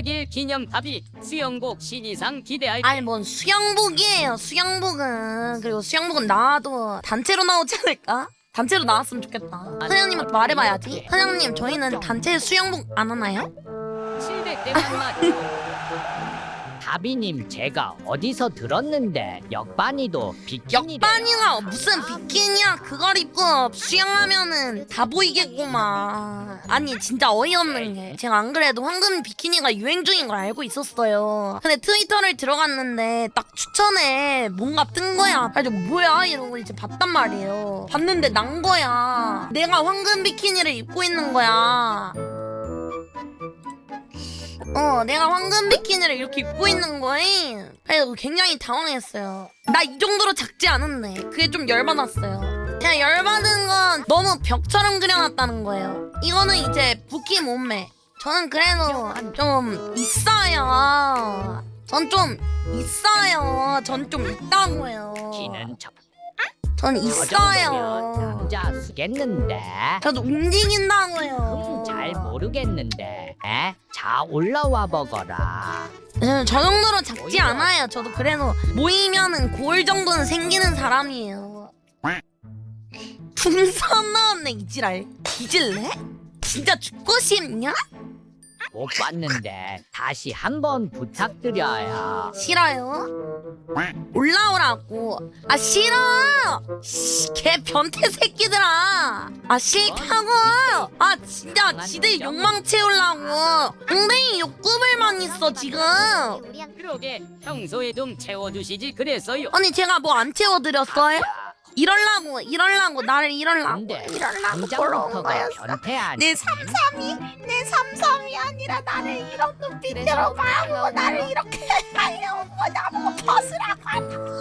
100일 기념탑이 수영복 신이상 기대할 아니 뭔 수영복이에요 수영복은. 그리고 수영복은 나와도 단체로 나오지 않을까? 단체로 나왔으면 좋겠다. 사장님한테 말해봐야지. 사장님 저희는 단체 수영복 안 하나요? 700대만 맞 죠. 다비님 제가 어디서 들었는데 역반이도 비키니 역반이가 무슨 비키니야? 그걸 입고 수영하면은 다 보이겠구만. 아니 진짜 어이없는 게 제가 안 그래도 황금 비키니가 유행 중인 걸 알고 있었어요. 근데 트위터를 들어갔는데 딱 추천에 뭔가 뜬 거야. 그래서 뭐야? 이러고 이제 봤단 말이에요. 봤는데 난 거야. 내가 황금 비키니를 입고 있는 거야 어, 내가 황금 비키니를 이렇게 입고 있는 거임. 그래서 굉장히 당황했어요. 나 이 정도로 작지 않은데. 그게 좀 열받았어요. 그냥 열받은 건 너무 벽처럼 그려놨다는 거예요. 이거는 이제 부키 몸매. 저는 그래도 좀 있어요. 전 좀 있어요. 전 좀 있다고요. 키는 저 전저 정도면 있어요. 남자 쓰겠는데 저도 움직인다고요. 음, 잘 모르겠는데 에? 자 올라와 보거라 네, 저 정도로 작지 않아요. 저도 그래도 모이면은 고을 정도는 생기는 사람이에요. 풍선 나왔네 이지랄. 뒤질래? 진짜 죽고 싶냐? 못 봤는데 다시 한번 부탁드려요 싫어요. 올라오라고. 아 싫어. 씨, 개 변태 새끼들아. 아 싫다고. 아 진짜 지들 욕망 채우려고. 엉덩이 욕구불만 있어 지금. 그러게 평소에 좀 채워주시지 그랬어요. 아니 제가 뭐 안 채워드렸어요? 이럴라고 이럴라고 나를 이럴라고 이럴라고 보러 온 거였어 내 삼삼이 내 삼삼이 아니라 나를 이런 눈빛으로 바라고 나를 이렇게 달려온 거냐고 벗으라고 한다고.